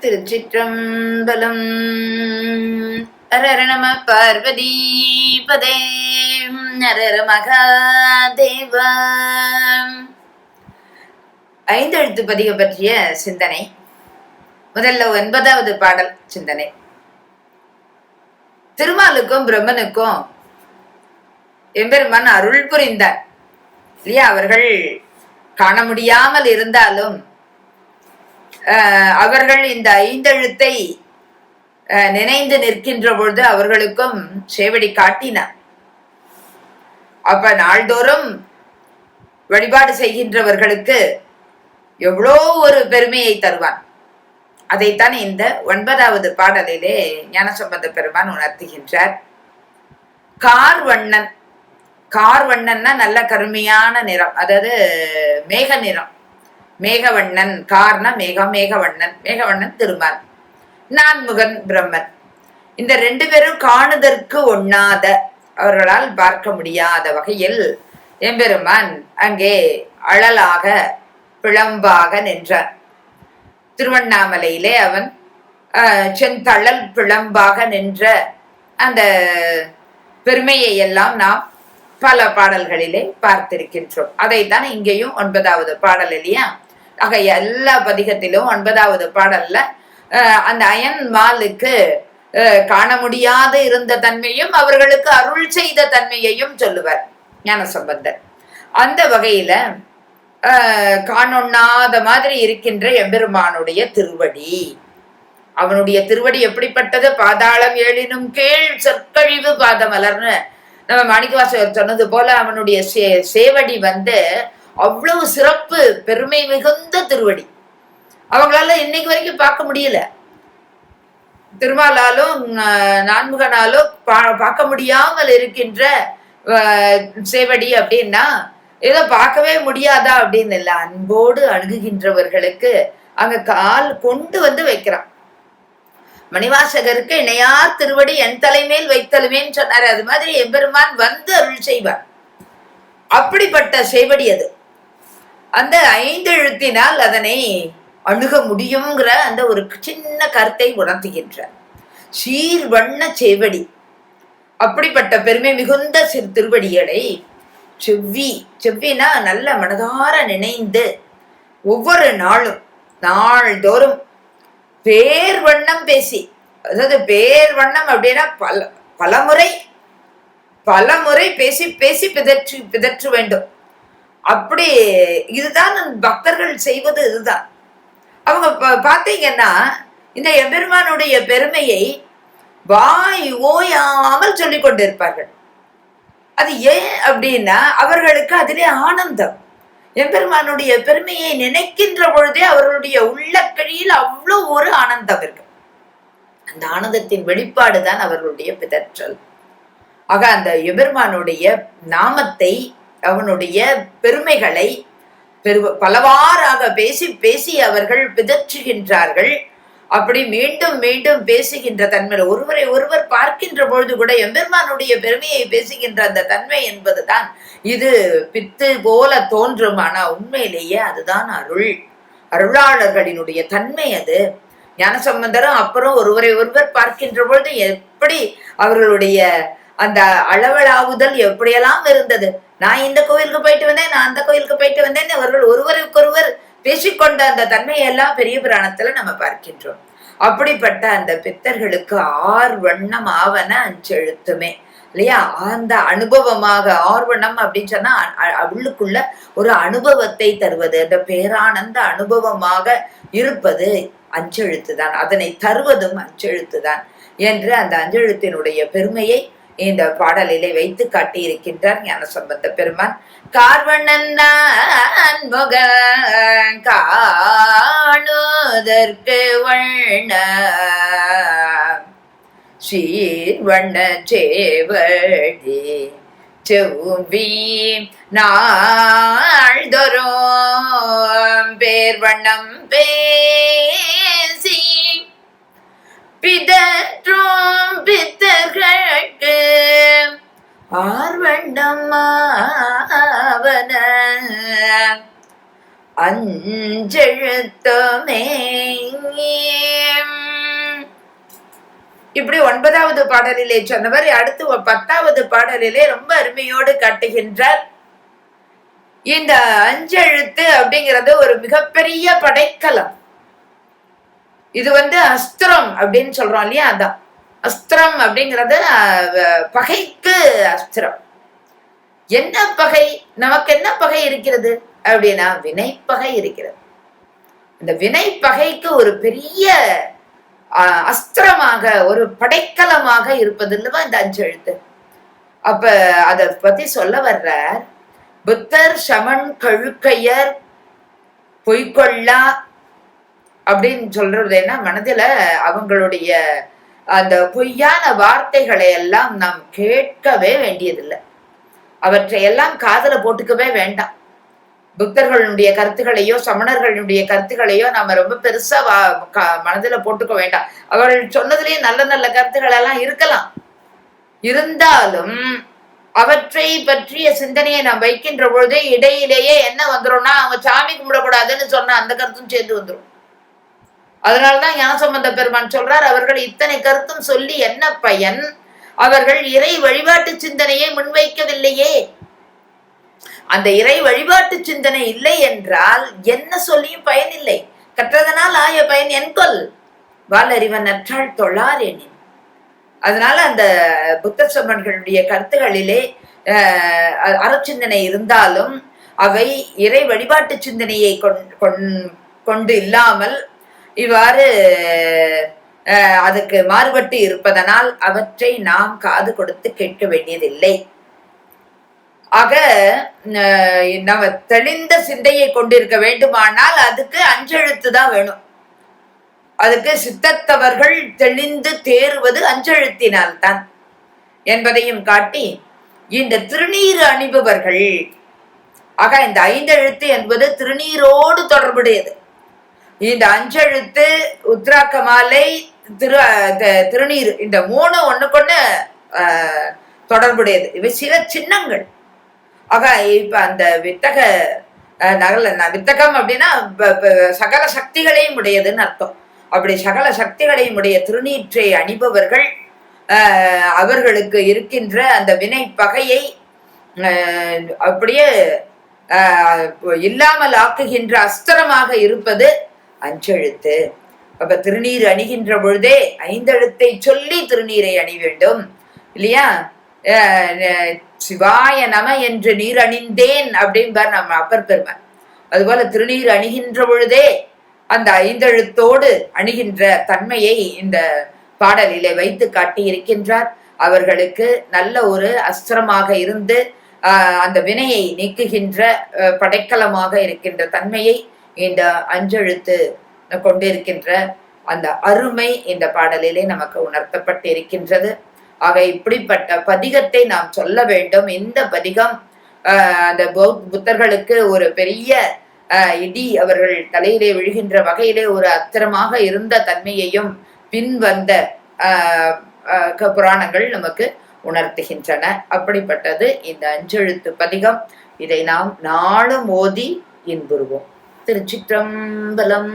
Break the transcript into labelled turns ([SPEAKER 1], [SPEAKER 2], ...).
[SPEAKER 1] திருச்சிற்றம்பலம். அரரணம பார்வதி பதே நரர மகாதேவ. ஐந்தெழுத்து பதிக பற்றிய சிந்தனை. முதல்ல ஒன்பதாவது பாடல் சிந்தனை. திருமாலுக்கும் பிரம்மனுக்கும் எம்பெருமான் அருள் புரிந்தார். இல்லையா? அவர்கள் காண முடியாமல் இருந்தாலும் அவர்கள் இந்த ஐந்தெழுத்தை அஹ், நினைந்து நிற்கின்ற பொழுது அவர்களுக்கும் சேவடி காட்டினார் அப்ப நாள்தோறும் வழிபாடு செய்கின்றவர்களுக்கு எவ்வளோ ஒரு பெருமையை தருவான். அதைத்தான் இந்த ஒன்பதாவது பாடலிலே ஞானசம்பந்த பெருமான் உணர்த்துகின்றார். கார் வண்ணன் கார் வண்ணன்னா நல்ல கருமையான நிறம். அதாவது மேக நிறம் மேகவண்ணன் காரண மேகம் மேகவண்ணன் மேகவண்ணன் திருமால். நான்முகன் பிரம்மன். இந்த ரெண்டு பேரும் காணுதற்கு ஒண்ணாத அவர்களால் பார்க்க முடியாத வகையில் எம்பெருமான் அங்கே அழலாக பிளம்பாக நின்றான். திருவண்ணாமலையிலே அவன் செந்தழல் பிளம்பாக நின்ற அந்த பெருமையை எல்லாம் நாம் பல பாடல்களிலே பார்த்திருக்கின்றோம். அதைத்தான் இங்கேயும் ஒன்பதாவது பாடல் இல்லையா? ஆக எல்லா பதிகத்திலும் ஒன்பதாவது பாடல்ல அந்த அயன் மாலுக்கு காண முடியாத இருந்த தன்மையும் அவர்களுக்கு அருள் செய்த தன்மையையும் சொல்லுவார் ஞான சம்பந்தர் அந்த வகையில காணொண்ணாத மாதிரி இருக்கின்ற எம்பெருமானுடைய திருவடி. அவனுடைய திருவடி எப்படிப்பட்டது? பாதாளம் ஏழினும் கீழ் சொற்கழிவு பாதமலர்னு நம்ம மாணிக்கவாசகர் சொன்னது போல அவனுடைய சே சேவடி வந்து அவ்வளவு சிறப்பு பெருமை மிகுந்த திருவடி. அவங்களால இன்னைக்கு வரைக்கும் பார்க்க முடியல. திருமாலாலும் நான்முகனாலும் பா பார்க்க முடியாமல் இருக்கின்ற சேவடி அப்படின்னா ஏதோ பார்க்கவே முடியாதா அப்படின்னு இல்லை. அன்போடு அணுகுகின்றவர்களுக்கு அங்க கால் கொண்டு வந்து வைக்கிறான். மணிவாசகருக்கு இணையார் திருவடி என் தலைமேல் வைத்தலுமேன்னு சொன்னாரு. அது மாதிரி எம்பெருமான் வந்து அருள் செய்வார். அப்படிப்பட்ட சேவடி அது. அந்த ஐந்தெழுத்தினால் அதனை அணுக முடியுங்கிற அந்த ஒரு சின்ன கருத்தை உணர்த்துகின்றார். சீர் வண்ண அப்படிப்பட்ட பெருமை மிகுந்த சிறு திருவடிகளை செவ்வி செவ்வினா நல்ல மனதார நினைந்து ஒவ்வொரு நாளும் நாள்தோறும் பேர் வண்ணம் பேசி அதாவது பேர் வண்ணம் அப்படின்னா பல பலமுறை பலமுறை பேசி பேசி பிதற்று பிதற்று வேண்டும். அப்படி இதுதான் பக்தர்கள் செய்வது இதுதான். அவங்க ப- பார்த்தீங்கன்னா இந்த எம்பெருமானுடைய பெருமையை வாய் ஓயாமல் சொல்லிக் கொண்டிருப்பார்கள். அது ஏன் அப்படின்னா அவர்களுக்கு அதிலே ஆனந்தம். எம்பெருமானுடைய பெருமையை நினைக்கின்ற பொழுதே அவர்களுடைய உள்ளக்கழியில் அவ்வளோ ஒரு ஆனந்தம் இருக்கு அந்த ஆனந்தத்தின் வெளிப்பாடு தான் அவர்களுடைய பிதற்றல். ஆக அந்த எபெருமானுடைய நாமத்தை அவனுடைய பெருமைகளை பெரு பலவாறாக பேசி பேசி அவர்கள் பிதற்றுகின்றார்கள். அப்படி மீண்டும் மீண்டும் பேசுகின்ற தன்மையில் ஒருவரை ஒருவர் பார்க்கின்ற பொழுது கூட எம்பெருமானுடைய பெருமையை பேசுகின்ற அந்த தன்மை என்பதுதான். இது பித்து போல தோன்றும். ஆனா உண்மையிலேயே அதுதான் அருள். அருளாளர்களினுடைய தன்மை அது. ஞானசம்பந்தரும் அப்புறம் ஒருவரை ஒருவர் பார்க்கின்ற பொழுது எப்படி அவர்களுடைய அந்த அளவலாவுதல் எப்படியெல்லாம் இருந்தது? நான் இந்த கோயிலுக்கு போயிட்டு வந்தேன் நான் அந்த கோயிலுக்கு போயிட்டு வந்தேன் அவர்கள் ஒருவருக்கொருவர் பேசிக்கொண்ட அந்த தன்மையெல்லாம் பெரிய புராணத்துல நம்ம பார்க்கின்றோம். அப்படிப்பட்ட அந்த பித்தர்களுக்கு ஆர் வண்ணம் ஆவன அஞ்செழுத்துமே. இல்லையா? அந்த அனுபவமாக ஆர்வணம் அப்படின்னு சொன்னா உள்ளுக்குள்ள ஒரு அனுபவத்தை தருவது அந்த பேரானந்த அனுபவமாக இருப்பது அஞ்செழுத்து தான் அதனை தருவதும் அஞ்செழுத்து தான் என்று அந்த அஞ்செழுத்தினுடைய பெருமையை இந்த பாடலிலே வைத்து காட்டியிருக்கின்றார் ஞானசம்பந்த பெருமான். கார்வண்ணன் முக காணுதற்கு வண்ண. சீர்வண்ண சேவடி செவ்வி நாள்தொரும் பேர் வண்ணம் பிதற்றும் பித்தர்களுக்கு ஆர்வண்டம்மாவன அஞ்செழுத்தமே. இப்படி ஒன்பதாவது பாடலிலே சொன்னவர் அடுத்து பத்தாவது பாடலிலே ரொம்ப அருமையோடு காட்டுகின்றார். இந்த அஞ்செழுத்து அப்படிங்கிறது ஒரு மிகப்பெரிய படைக்கலம். இது வந்து அஸ்திரம் அப்படின்னு சொல்றோம் இல்லையா? அதான். அஸ்திரம் அப்படிங்கிறது பகைக்கு அஸ்திரம். என்ன பகை? நமக்கு என்ன பகை இருக்கிறது? அப்படின்னா வினைப்பகை இருக்கிறது. இந்த வினைப்பகைக்கு ஒரு பெரிய அஸ்திரமாக ஒரு படைக்கலமாக இருப்பது இந்த அஞ்சு எழுத்து? அப்ப அத பத்தி சொல்ல வர்ற புத்தர் சமன் கழுக்கையர் பொய்கொள்ளா அப்படின்னு சொல்றது என்ன? மனதுல அவங்களுடைய அந்த பொய்யான வார்த்தைகளை எல்லாம் நாம் கேட்கவே வேண்டியதில்லை. அவற்றை எல்லாம் காதுல போட்டுக்கவே வேண்டாம். புத்தர்களுடைய கருத்துக்களையோ சமணர்களுடைய கருத்துக்களையோ நாம ரொம்ப பெருசா வா க- மனதுல போட்டுக்க வேண்டாம். அவர்கள் சொன்னதுலயே நல்ல நல்ல கருத்துக்கள் எல்லாம் இருக்கலாம். இருந்தாலும் அவற்றை பற்றிய சிந்தனையை நாம் வைக்கின்ற பொழுது இடையிலேயே என்ன வந்துரும்னா அவங்க சாமி கும்பிடக்கூடாதுன்னு சொன்ன அந்த கருத்தும் சேர்ந்து வந்துரும். அதனால்தான் ஞானசம்பந்த பெருமான் சொல்றார் அவர்கள் இத்தனை கருத்தும் சொல்லி என்ன பயன்? அவர்கள் இறை வழிபாட்டு சிந்தனையை முன்வைக்கவில்லையே. அந்த இறை வழிபாட்டு சிந்தனை இல்லை என்றால் என்ன சொல்லியும் பயனில்லை கற்றதனால் ஆய பயன் என்கொல் வாலறிவன் நற்றாள் தொழார் எனின். அதனால அந்த புத்த சமன்களுடைய கருத்துகளிலே அறச்சிந்தனை இருந்தாலும் அவை இறை வழிபாட்டு சிந்தனையை கொண்- கொண்- கொண்டு இல்லாமல் இவ்வாறு அதுக்கு மாறுபட்டு இருப்பதனால் அவற்றை நாம் காது கொடுத்து கேட்க வேண்டியதில்லை. ஆக நம்ம தெளிந்த சிந்தையை கொண்டிருக்க வேண்டுமானால் அதுக்கு அஞ்செழுத்து தான் வேணும். அதுக்கு சித்தத்தவர்கள் தெளிந்து தேறுவது அஞ்செழுத்தினால் தான் என்பதையும் காட்டி இந்த திருநீர் அணிபவர்கள் ஆக இந்த ஐந்தெழுத்து என்பது திருநீரோடு தொடர்புடையது. இந்த அஞ்செழுத்து உத்ராக்க மாலை திரு த- திருநீர் இந்த மூணு ஒண்ணுக்கொண்ணு தொடர்புடையது. இவை சில சின்னங்கள். ஆக இப்ப அந்த வித்தக நகல வித்தகம் அப்படின்னா சகல சக்திகளையும் உடையதுன்னு அர்த்தம். அப்படி சகல சக்திகளையும் உடைய திருநீற்றை அணிபவர்கள் அவர்களுக்கு இருக்கின்ற அந்த வினை பகையை அப்படியே இல்லாமல் ஆக்குகின்ற அஸ்திரமாக இருப்பது அஞ்செழுத்து. அப்ப திருநீர் அணிகின்ற பொழுதே ஐந்தெழுத்தை சொல்லி திருநீரை அணி வேண்டும். இல்லையா? அஹ் சிவாய நம என்று நீர் அணிந்தேன் அப்படின்பார் நம்ம அப்பர் பெருமை அதுபோல திருநீர் அணிகின்ற பொழுதே அந்த ஐந்தெழுத்தோடு அணிகின்ற தன்மையை இந்த பாடலிலே வைத்து காட்டி இருக்கின்றார் அவர்களுக்கு நல்ல ஒரு அஸ்திரமாக இருந்து அந்த வினையை நீக்குகின்ற படைக்கலமாக இருக்கின்ற தன்மையை இந்த அஞ்செழுத்து கொண்டிருக்கின்ற அந்த அருமை இந்த பாடலிலே நமக்கு உணர்த்தப்பட்டு இருக்கின்றது ஆக இப்படிப்பட்ட பதிகத்தை நாம் சொல்ல வேண்டும். இந்த பதிகம் அந்த புத்தர்களுக்கு ஒரு பெரிய இடி அவர்கள் தலையிலே விழுகின்ற வகையிலே ஒரு அத்திரமாக இருந்த தன்மையையும் பின் வந்த புராணங்கள் நமக்கு உணர்த்துகின்றன. அப்படிப்பட்டது இந்த அஞ்செழுத்து பதிகம். இதை நாம் நாளும் ஓதி இன்புறுவோம். திருச்சிற்றம்பலம்.